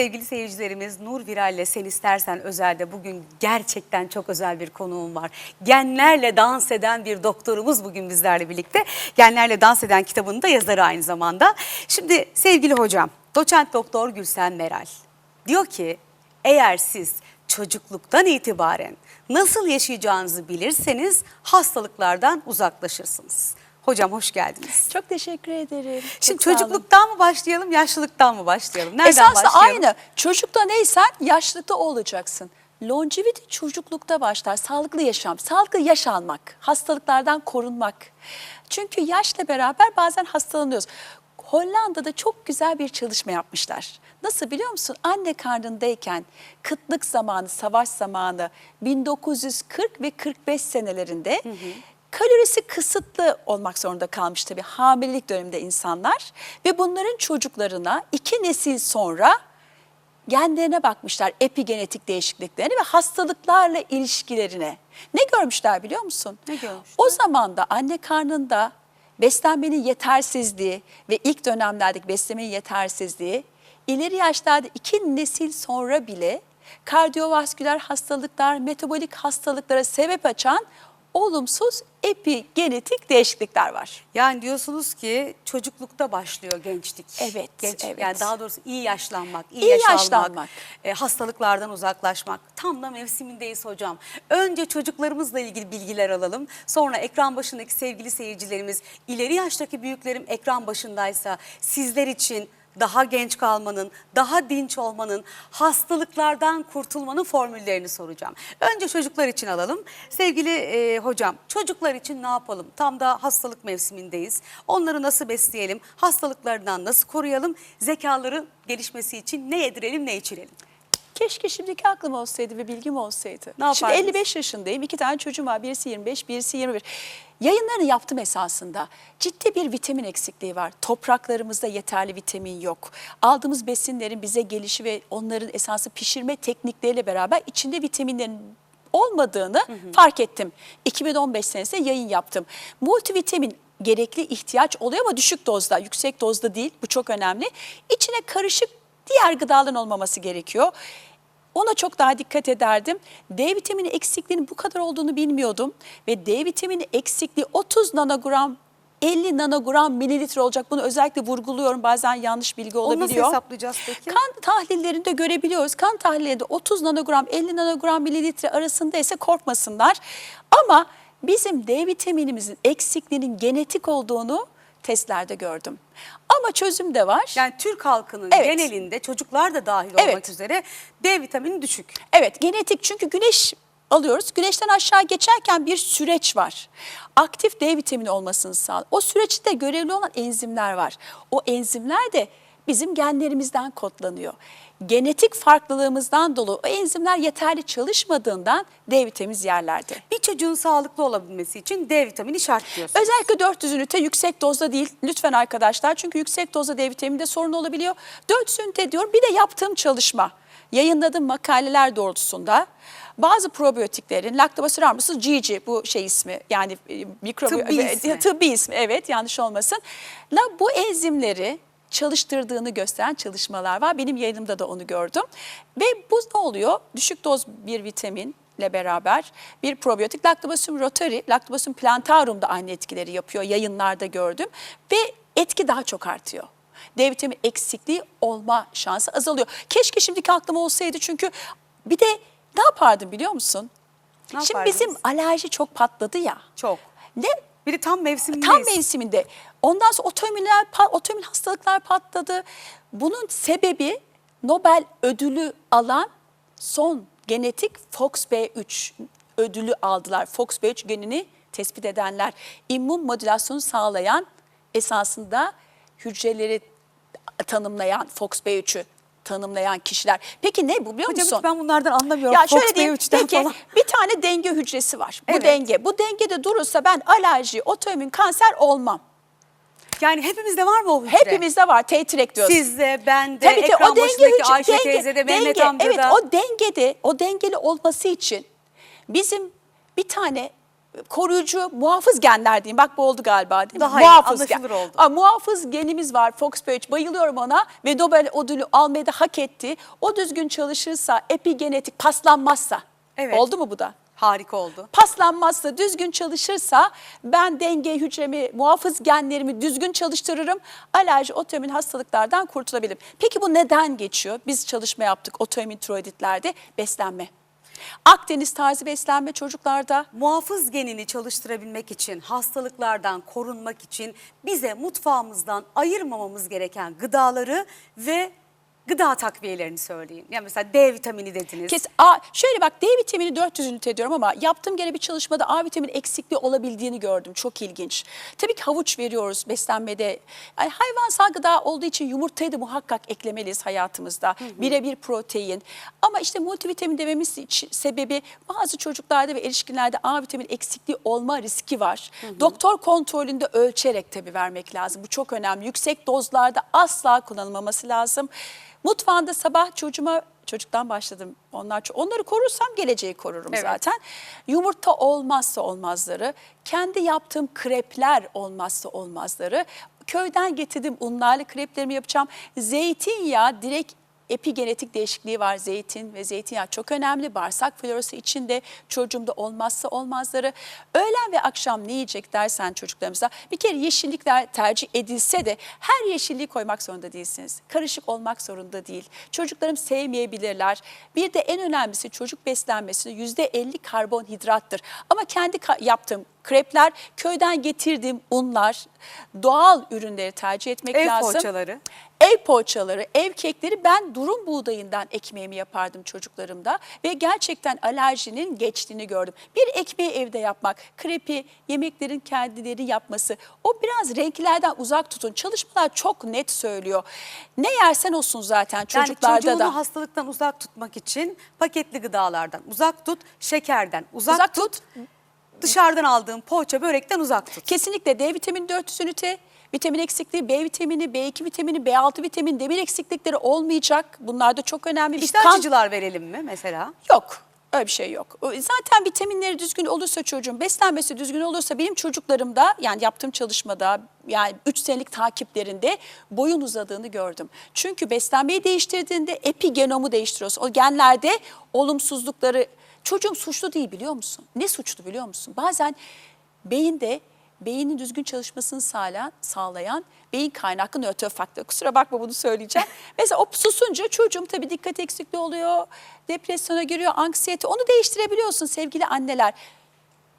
Sevgili seyircilerimiz Nur Viral ile Sen İstersen Özel'de bugün gerçekten çok özel bir konuğum var. Genlerle dans eden bir doktorumuz bugün bizlerle birlikte. Genlerle dans eden kitabının da yazarı aynı zamanda. Şimdi sevgili hocam, doçent doktor Gülsen Meral diyor ki eğer siz çocukluktan itibaren nasıl yaşayacağınızı bilirseniz hastalıklardan uzaklaşırsınız. Hocam hoş geldiniz. Çok teşekkür ederim. Şimdi Çok çocukluktan mı başlayalım, yaşlılıktan mı başlayalım? Nereden Esasında başlayalım? aynı. Çocukta neysen yaşlılıkta o olacaksın. Longevity çocuklukta başlar. Sağlıklı yaşam, sağlıklı yaş almak, hastalıklardan korunmak. Çünkü yaşla beraber bazen hastalanıyoruz. Hollanda'da çok güzel bir çalışma yapmışlar. Nasıl biliyor musun? Anne karnındayken kıtlık zamanı, savaş zamanı 1940 ve 45 senelerinde kalorisi kısıtlı olmak zorunda kalmış tabii hamilelik döneminde insanlar ve bunların çocuklarına iki nesil sonra genlerine bakmışlar epigenetik değişikliklerine ve hastalıklarla ilişkilerine. Ne görmüşler biliyor musun? Ne görmüşler? O zaman da anne karnında beslenmenin yetersizliği ve ilk dönemlerdeki beslenmenin yetersizliği ileri yaşlarda iki nesil sonra bile kardiyovasküler hastalıklar, metabolik hastalıklara sebep açan olumsuz epigenetik değişiklikler var. Yani diyorsunuz ki çocuklukta başlıyor gençlik. Evet, Genç, evet. Yani daha doğrusu iyi yaşlanmak, iyi, İyi yaş almak, yaşlanmak. e, hastalıklardan uzaklaşmak. Tam da mevsimindeyiz hocam. Önce çocuklarımızla ilgili bilgiler alalım. Sonra ekran başındaki sevgili seyircilerimiz, ileri yaştaki büyüklerim ekran başındaysa sizler için daha genç kalmanın, daha dinç olmanın, hastalıklardan kurtulmanın formüllerini soracağım. Önce çocuklar için alalım. Sevgili e, hocam, çocuklar için ne yapalım? Tam da hastalık mevsimindeyiz. Onları nasıl besleyelim? Hastalıklardan nasıl koruyalım? Zekaların gelişmesi için ne yedirelim, ne içirelim? Keşke şimdiki aklım olsaydı ve bilgim olsaydı. Ne Şimdi yapardınız? 55 yaşındayım. iki tane çocuğum var. Birisi 25, birisi 21. Yayınlarını yaptım esasında. Ciddi bir vitamin eksikliği var. Topraklarımızda yeterli vitamin yok. Aldığımız besinlerin bize gelişi ve onların esası pişirme teknikleriyle beraber içinde vitaminlerin olmadığını fark ettim. 2015 senesinde yayın yaptım. Multivitamin gerekli ihtiyaç oluyor ama düşük dozda, yüksek dozda değil. Bu çok önemli. İçine karışık diğer gıdaların olmaması gerekiyor. Ona çok daha dikkat ederdim. D vitamini eksikliğinin bu kadar olduğunu bilmiyordum. Ve D vitamini eksikliği 30 nanogram 50 nanogram mililitre olacak. Bunu özellikle vurguluyorum. Bazen yanlış bilgi Onu nasıl olabiliyor. hesaplayacağız peki? Kan tahlillerinde görebiliyoruz. Kan tahlillerinde 30 nanogram 50 nanogram mililitre arasında ise korkmasınlar. Ama bizim D vitaminimizin eksikliğinin genetik olduğunu testlerde gördüm. Ama çözüm de var. Yani Türk halkının Evet. genelinde çocuklar da dahil olmak Evet. üzere D vitamini düşük. Evet genetik çünkü güneş alıyoruz. Güneşten aşağı geçerken bir süreç var. Aktif D vitamini olmasını sağlıyor. O süreçte görevli olan enzimler var. O enzimler de bizim genlerimizden kodlanıyor. Genetik farklılığımızdan dolayı o enzimler yeterli çalışmadığından D vitaminimiz yerlerde. Bir çocuğun sağlıklı olabilmesi için D vitamini şart diyorsunuz. Özellikle 400 ünite yüksek dozda değil lütfen arkadaşlar. Çünkü yüksek dozda D vitaminde sorun olabiliyor. 400 ünite diyorum bir de yaptığım çalışma. Yayınladığım makaleler doğrultusunda bazı probiyotiklerin Lactobacillus rhamnosus GG bu şey ismi yani e, mikrobi Tıbbi ismi. tıbbi ismi evet yanlış olmasın. La bu enzimleri çalıştırdığını gösteren çalışmalar var. Benim yayınımda da onu gördüm. Ve bu ne oluyor? Düşük doz bir vitamin ile beraber bir probiyotik Lactobacillus rotari, Lactobacillus plantarum da aynı etkileri yapıyor. Yayınlarda gördüm ve etki daha çok artıyor. D vitamini eksikliği olma şansı azalıyor. Keşke şimdiki aklım olsaydı çünkü bir de ne yapardım biliyor musun? Ne Şimdi yapardınız? bizim alerji çok patladı ya. Çok. Ne Bir de tam mevsimindeyiz. Tam mevsiminde. Ondan sonra otoimmünler, otoimmün hastalıklar patladı. Bunun sebebi Nobel ödülü alan son genetik FOXP3 ödülü aldılar. FOXP3 genini tespit edenler. İmmün modülasyonu sağlayan esasında hücreleri tanımlayan FOXP3'ü tanımlayan kişiler. Peki ne bu biliyor Hocam musun? hiç ben bunlardan anlamıyorum. Ya şöyle Fox diyeyim, B3'ten peki falan. bir tane denge hücresi var. Bu Evet. denge. Bu dengede durursa ben alerji, otoimmün kanser olmam. Yani hepimizde var mı o hücre? Hepimizde var. T-trek diyoruz. Sizde, bende, Tabii ki ekran o denge başındaki hücre, Ayşe denge, teyzede, Mehmet denge, amcada. Evet o dengede, o dengeli olması için bizim bir tane koruyucu, muhafız genler diyeyim. Bak bu oldu galiba değil mi? Daha iyi, muhafız gen. anlaşılır oldu. Aa, muhafız genimiz var Foxpage. Bayılıyorum ona ve Nobel ödülü almayı da hak etti. O düzgün çalışırsa, epigenetik paslanmazsa. Evet. Oldu mu bu da? Harika oldu. paslanmazsa, düzgün çalışırsa ben denge hücremi, muhafız genlerimi düzgün çalıştırırım. Alerji, otoimmün hastalıklardan kurtulabilirim. Peki bu neden geçiyor? Biz çalışma yaptık otoimmün tiroiditlerde beslenme. Akdeniz tarzı beslenme çocuklarda Muhafız genini çalıştırabilmek için, hastalıklardan korunmak için bize mutfağımızdan ayırmamamız gereken gıdaları ve gıda takviyelerini söyleyin. Yani mesela D vitamini dediniz. Kes, A, şöyle bak D vitamini 400 ünite diyorum ama yaptığım gene bir çalışmada A vitamini eksikliği olabildiğini gördüm. Çok ilginç. Tabii ki havuç veriyoruz beslenmede. Yani hayvansal gıda olduğu için yumurtayı da muhakkak eklemeliyiz hayatımızda. Birebir protein. Ama işte multivitamin dememiz için sebebi bazı çocuklarda ve erişkinlerde A vitamini eksikliği olma riski var. Doktor kontrolünde ölçerek tabii vermek lazım. Bu çok önemli. Yüksek dozlarda asla kullanılmaması lazım. Mutfağında sabah çocuğuma çocuktan başladım. Onlar onları korursam geleceği korurum Evet. zaten. Yumurta olmazsa olmazları, kendi yaptığım krepler olmazsa olmazları. Köyden getirdim unlarlı kreplerimi yapacağım. Zeytinyağı direkt epigenetik değişikliği var. Zeytin ve zeytinyağı çok önemli. Bağırsak florası için de çocuğumda olmazsa olmazları. Öğlen ve akşam ne yiyecek dersen çocuklarımıza bir kere yeşillikler tercih edilse de her yeşilliği koymak zorunda değilsiniz. Karışık olmak zorunda değil. Çocuklarım sevmeyebilirler. Bir de en önemlisi çocuk beslenmesinde %50 karbonhidrattır. Ama kendi ka- yaptığım krepler, köyden getirdiğim unlar, doğal ürünleri tercih etmek Ev lazım. poğaçaları. Ev poğaçaları, ev kekleri ben durum buğdayından ekmeğimi yapardım çocuklarımda ve gerçekten alerjinin geçtiğini gördüm. Bir ekmeği evde yapmak, krepi, yemeklerin kendileri yapması, o biraz renklerden uzak tutun. Çalışmalar çok net söylüyor. Ne yersen olsun zaten Yani çocuklarda çocuğunu da. hastalıktan uzak tutmak için paketli gıdalardan uzak tut, şekerden uzak, Uzak tut, tut. dışarıdan aldığın poğaça börekten uzak tut. Kesinlikle D vitamini 400 ünite, vitamin eksikliği, B vitamini, B2 vitamini, B6 vitamini, demir eksiklikleri olmayacak. Bunlar da çok önemli. Biz İştah kan- açıcılar verelim mi mesela? Yok. Öyle bir şey yok. Zaten vitaminleri düzgün olursa çocuğun, beslenmesi düzgün olursa benim çocuklarımda yani yaptığım çalışmada yani 3 senelik takiplerinde boyun uzadığını gördüm. Çünkü beslenmeyi değiştirdiğinde epigenomu değiştiriyorsun. O genlerde olumsuzlukları çocuğum suçlu değil biliyor musun? Ne suçlu biliyor musun? Bazen beyinde beynin düzgün çalışmasını sağlayan, sağlayan beyin kaynaklı nötr faktör. Kusura bakma bunu söyleyeceğim. Mesela o susunca çocuğum tabii dikkat eksikliği oluyor, depresyona giriyor, anksiyete. Onu değiştirebiliyorsun sevgili anneler.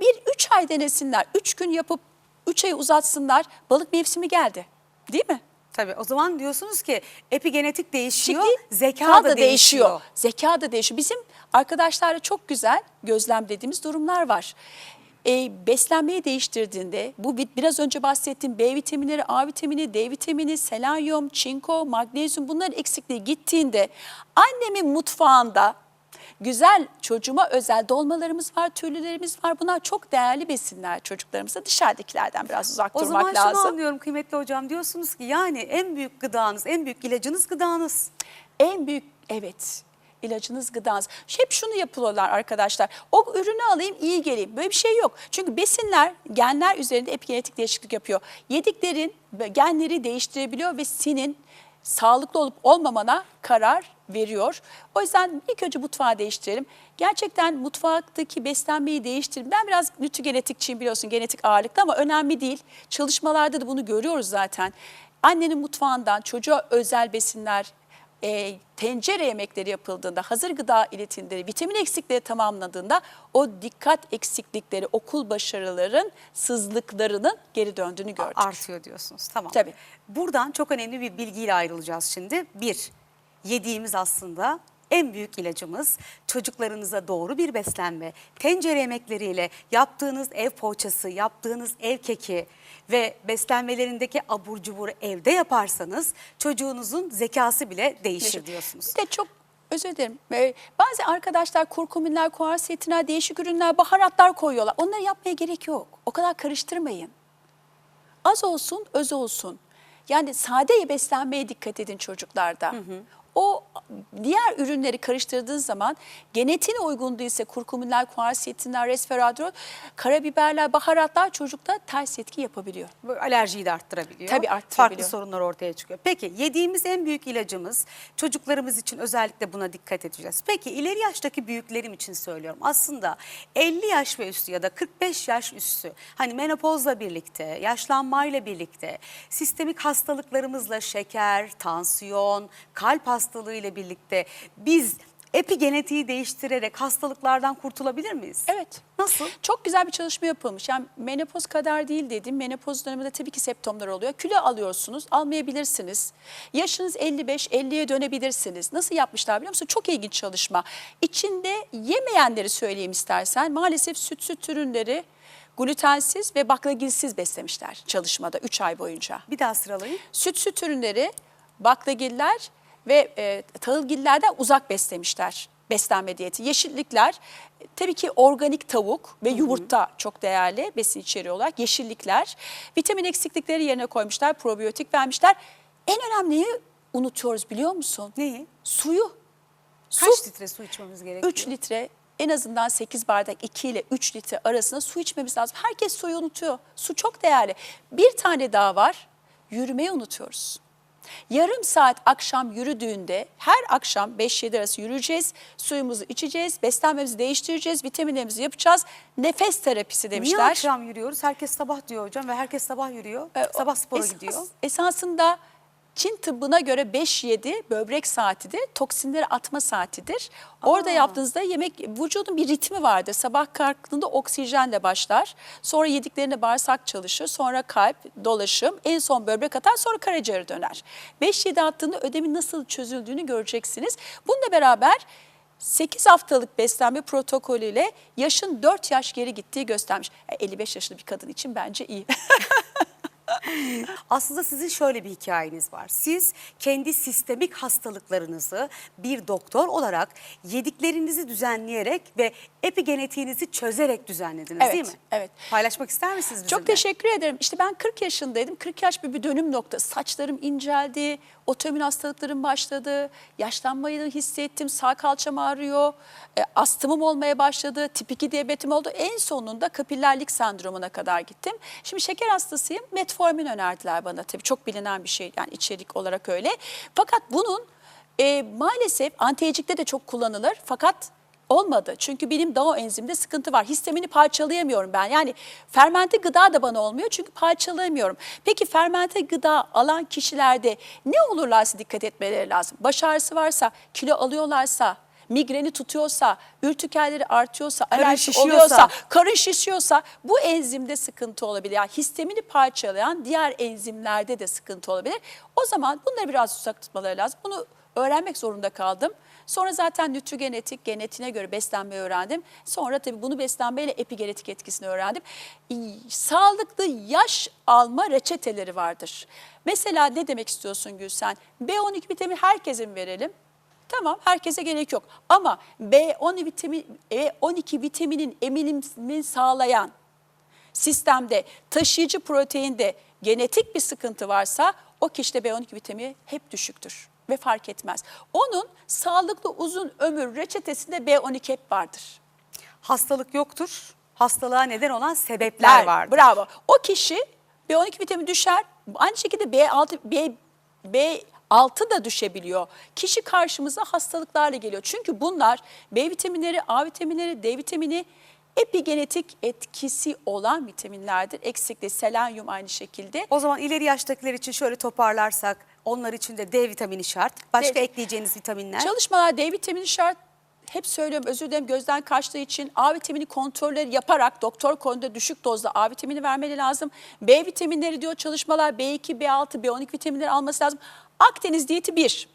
Bir üç ay denesinler, üç gün yapıp üç ay uzatsınlar. Balık mevsimi geldi değil mi? Tabii o zaman diyorsunuz ki epigenetik değişiyor, Şekli, zeka da, değişiyor. Zeka da değişiyor. Bizim arkadaşlarla çok güzel gözlemlediğimiz durumlar var. Ee, beslenmeyi değiştirdiğinde bu bi- biraz önce bahsettiğim B vitaminleri, A vitamini, D vitamini, selenyum, çinko, magnezyum bunların eksikliği gittiğinde annemin mutfağında güzel çocuğuma özel dolmalarımız var, türlülerimiz var. Bunlar çok değerli besinler çocuklarımıza. Dışarıdakilerden biraz uzak O durmak zaman şunu lazım. anlıyorum kıymetli hocam diyorsunuz ki yani en büyük gıdanız, en büyük ilacınız gıdanız. En büyük evet ilacınız gıdanız. Hep şunu yapıyorlar arkadaşlar. O ürünü alayım iyi geleyim. Böyle bir şey yok. Çünkü besinler genler üzerinde epigenetik değişiklik yapıyor. Yediklerin genleri değiştirebiliyor ve senin sağlıklı olup olmamana karar veriyor. O yüzden ilk önce mutfağı değiştirelim. Gerçekten mutfaktaki beslenmeyi değiştirelim. Ben biraz nütügenetikçiyim biliyorsun genetik ağırlıklı ama önemli değil. Çalışmalarda da bunu görüyoruz zaten. Annenin mutfağından çocuğa özel besinler, e, tencere yemekleri yapıldığında, hazır gıda iletimleri, vitamin eksikliği tamamladığında o dikkat eksiklikleri, okul başarıların sızlıklarının geri döndüğünü gördük. Artıyor diyorsunuz. Tamam. Tabii. Buradan çok önemli bir bilgiyle ayrılacağız şimdi. Bir, yediğimiz aslında en büyük ilacımız çocuklarınıza doğru bir beslenme. Tencere yemekleriyle yaptığınız ev poğaçası, yaptığınız ev keki ve beslenmelerindeki abur cubur evde yaparsanız çocuğunuzun zekası bile değişir diyorsunuz. Bir de çok özür dilerim. Ee, bazı arkadaşlar kurkuminler, kuarsetiner, değişik ürünler, baharatlar koyuyorlar. Onları yapmaya gerek yok. O kadar karıştırmayın. Az olsun, öz olsun. Yani sade beslenmeye dikkat edin çocuklarda. O diğer ürünleri karıştırdığın zaman genetiğine uygun değilse kurkuminler, kuarsiyetinler, resveratrol, karabiberler, baharatlar çocukta ters etki yapabiliyor. Böyle alerjiyi de arttırabiliyor. Tabii arttırabiliyor. Farklı sorunlar ortaya çıkıyor. Peki yediğimiz en büyük ilacımız çocuklarımız için özellikle buna dikkat edeceğiz. Peki ileri yaştaki büyüklerim için söylüyorum. Aslında 50 yaş ve üstü ya da 45 yaş üstü hani menopozla birlikte, yaşlanmayla birlikte, sistemik hastalıklarımızla şeker, tansiyon, kalp hastalığı ile birlikte biz epigenetiği değiştirerek hastalıklardan kurtulabilir miyiz? Evet. Nasıl? Çok güzel bir çalışma yapılmış. Yani menopoz kadar değil dedim. Menopoz döneminde tabii ki septomlar oluyor. Kilo alıyorsunuz, almayabilirsiniz. Yaşınız 55, 50'ye dönebilirsiniz. Nasıl yapmışlar biliyor musun? Çok ilginç çalışma. İçinde yemeyenleri söyleyeyim istersen. Maalesef süt süt ürünleri glutensiz ve baklagilsiz beslemişler çalışmada 3 ay boyunca. Bir daha sıralayın. Süt süt ürünleri, baklagiller ve e, tahılgillerden uzak beslemişler beslenme diyeti. Yeşillikler e, tabii ki organik tavuk ve yumurta çok değerli besin içeriği olarak. Yeşillikler, vitamin eksiklikleri yerine koymuşlar, probiyotik vermişler. En önemliyi unutuyoruz biliyor musun? Neyi? Suyu. Su. Kaç litre su içmemiz gerekiyor? 3 litre en azından 8 bardak 2 ile 3 litre arasında su içmemiz lazım. Herkes suyu unutuyor. Su çok değerli. Bir tane daha var. Yürümeyi unutuyoruz. Yarım saat akşam yürüdüğünde her akşam 5-7 arası yürüyeceğiz. Suyumuzu içeceğiz, beslenmemizi değiştireceğiz, vitaminlerimizi yapacağız. Nefes terapisi Niye demişler. akşam yürüyoruz? Herkes sabah diyor hocam ve herkes sabah yürüyor. Ee, sabah spora esas- gidiyor. Esasında Çin tıbbına göre 5-7 böbrek saatidir, toksinleri atma saatidir. Orada Aa. yaptığınızda yemek, vücudun bir ritmi vardır. Sabah kalktığında oksijenle başlar, sonra yediklerinde bağırsak çalışır, sonra kalp, dolaşım, en son böbrek atar, sonra karaciğere döner. 5-7 attığında ödemin nasıl çözüldüğünü göreceksiniz. Bununla beraber 8 haftalık beslenme protokolüyle yaşın 4 yaş geri gittiği göstermiş. E, 55 yaşında bir kadın için bence iyi. Aslında sizin şöyle bir hikayeniz var. Siz kendi sistemik hastalıklarınızı bir doktor olarak yediklerinizi düzenleyerek ve epigenetiğinizi çözerek düzenlediniz Evet, değil mi? evet. Paylaşmak ister misiniz bizimle? Çok teşekkür ederim. İşte ben 40 yaşındaydım. 40 yaş bir, bir dönüm noktası. Saçlarım inceldi, otoimmün hastalıklarım başladı, yaşlanmayı hissettim, sağ kalçam ağrıyor, e, astımım olmaya başladı, tip 2 diyabetim oldu. En sonunda kapillerlik sendromuna kadar gittim. Şimdi şeker hastasıyım, metformin önerdiler bana tabii çok bilinen bir şey yani içerik olarak öyle. Fakat bunun e, maalesef antiyecikte de çok kullanılır fakat Olmadı. Çünkü benim DAO enzimde sıkıntı var. Histamini parçalayamıyorum ben. Yani fermente gıda da bana olmuyor çünkü parçalayamıyorum. Peki fermente gıda alan kişilerde ne olurlarsa dikkat etmeleri lazım. Baş ağrısı varsa, kilo alıyorlarsa, migreni tutuyorsa, ürtikerleri artıyorsa, alerji oluyorsa, karın şişiyorsa bu enzimde sıkıntı olabilir. Yani histamini parçalayan diğer enzimlerde de sıkıntı olabilir. O zaman bunları biraz uzak tutmaları lazım. Bunu öğrenmek zorunda kaldım. Sonra zaten nütrogenetik, genetiğine göre beslenmeyi öğrendim. Sonra tabii bunu beslenmeyle epigenetik etkisini öğrendim. Sağlıklı yaş alma reçeteleri vardır. Mesela ne demek istiyorsun Gülsen? B12 vitamini herkese mi verelim? Tamam herkese gerek yok. Ama B12 vitamin, B12 vitaminin eminimini sağlayan sistemde taşıyıcı proteinde genetik bir sıkıntı varsa o kişide B12 vitamini hep düşüktür ve fark etmez. Onun sağlıklı uzun ömür reçetesinde B12 hep vardır. Hastalık yoktur. Hastalığa neden olan sebepler vardır. Bravo. O kişi B12 vitamini düşer. Aynı şekilde B6 B B6 da düşebiliyor. Kişi karşımıza hastalıklarla geliyor. Çünkü bunlar B vitaminleri, A vitaminleri, D vitamini epigenetik etkisi olan vitaminlerdir. Eksikliği, selenyum aynı şekilde. O zaman ileri yaştakiler için şöyle toparlarsak onlar için de D vitamini şart. Başka D- ekleyeceğiniz vitaminler? Çalışmalar D vitamini şart. Hep söylüyorum özür dilerim gözden kaçtığı için A vitamini kontrolleri yaparak doktor konuda düşük dozda A vitamini vermeli lazım. B vitaminleri diyor çalışmalar B2, B6, B12 vitaminleri alması lazım. Akdeniz diyeti bir.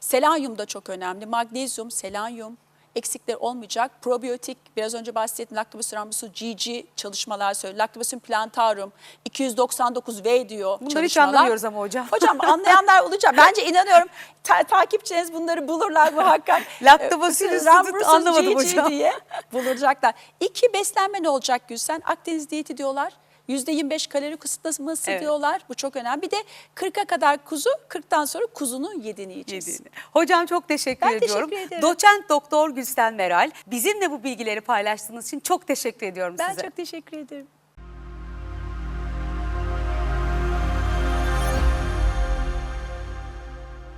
Selenyum da çok önemli. Magnezyum, selenyum eksikler olmayacak. Probiyotik biraz önce bahsettim Lactobacillus rhamnosus GG çalışmalar söylüyor. Lactobacillus plantarum 299V diyor Bunları hiç çalışmalar. anlamıyoruz ama hocam. Hocam anlayanlar olacak. Bence inanıyorum ta- takipçiniz bunları bulurlar muhakkak. Lactobacillus Ee, anlamadım GG hocam. diye bulacaklar. İki beslenme ne olacak Gülsen? Akdeniz diyeti diyorlar. %25 kalori kısıtlaması Evet. diyorlar. Bu çok önemli. Bir de 40'a kadar kuzu, 40'tan sonra kuzunun yediğini yiyeceğiz. Yediğini. Hocam çok teşekkür Ben ediyorum. teşekkür ederim. Doçent Doktor Gülsen Meral bizimle bu bilgileri paylaştığınız için çok teşekkür ediyorum Ben size. çok teşekkür ederim.